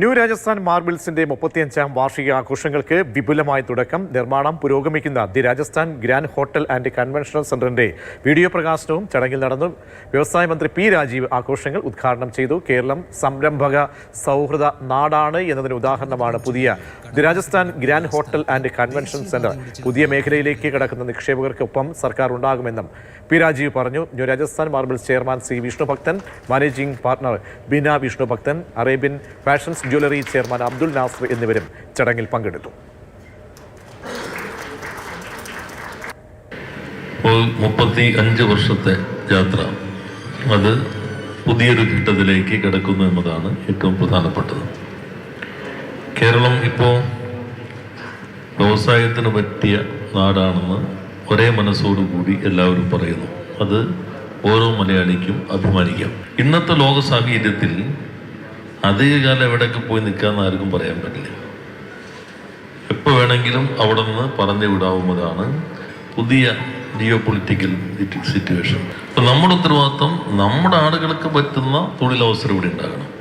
New Rajasthan മാർബിൾസിന്റെ മുപ്പത്തിയഞ്ചാം വാർഷിക ആഘോഷങ്ങൾക്ക് വിപുലമായ തുടക്കം നിർമ്മാണം പുരോഗമിക്കുന്ന the Rajasthan grand hotel and conventional സെന്ററിന്റെ വീഡിയോ പ്രകാശനവും ചടങ്ങിൽ നടന്നു. വ്യവസായ മന്ത്രി പി രാജീവ് ആഘോഷങ്ങൾ ഉദ്ഘാടനം ചെയ്തു. കേരളം സംരംഭക സൗഹൃദ നാടാണ് എന്നതിന് ഉദാഹരണമാണ് പുതിയ the Rajasthan grand hotel and convention centre. പുതിയ മേഖലയിലേക്ക് കടക്കുന്ന നിക്ഷേപകർക്കൊപ്പം സർക്കാർ ഉണ്ടാകുമെന്നും പി രാജീവ് പറഞ്ഞു. New Rajasthan marbles chairman C Vishnubhaktan managing partner Bina Vishnubhaktan Arabian fashions jewellery chairman Abdul Nasser എന്നിവരും ചടങ്ങിൽ പങ്കെടുത്തു. ഇപ്പോൾ മുപ്പത്തി അഞ്ച് വർഷത്തെ യാത്ര അത് പുതിയൊരു ഘട്ടത്തിലേക്ക് കിടക്കുന്നു എന്നതാണ് ഏറ്റവും പ്രധാനപ്പെട്ടത്. കേരളം ഇപ്പോൾ വ്യവസായത്തിന് പറ്റിയ നാടാണെന്ന് ഒരേ മനസ്സോടുകൂടി എല്ലാവരും പറയുന്നു. അത് ഓരോ മലയാളിക്കും അഭിമാനിക്കാം. ഇന്നത്തെ ലോക സാഹചര്യത്തിൽ അധികകാലം എവിടെയൊക്കെ പോയി നിൽക്കാമെന്ന് ആർക്കും പറയാൻ പറ്റില്ല. എപ്പോൾ വേണമെങ്കിലും അവിടെ നിന്ന് പറഞ്ഞു വിടാവുന്നതാണ് പുതിയ ജിയോ പൊളിറ്റിക്കൽ സിറ്റുവേഷൻ. അപ്പം നമ്മുടെ ഉത്തരവാദിത്വം നമ്മുടെ ആളുകൾക്ക് പറ്റുന്ന തൊഴിലവസരം ഇവിടെ ഉണ്ടാകണം.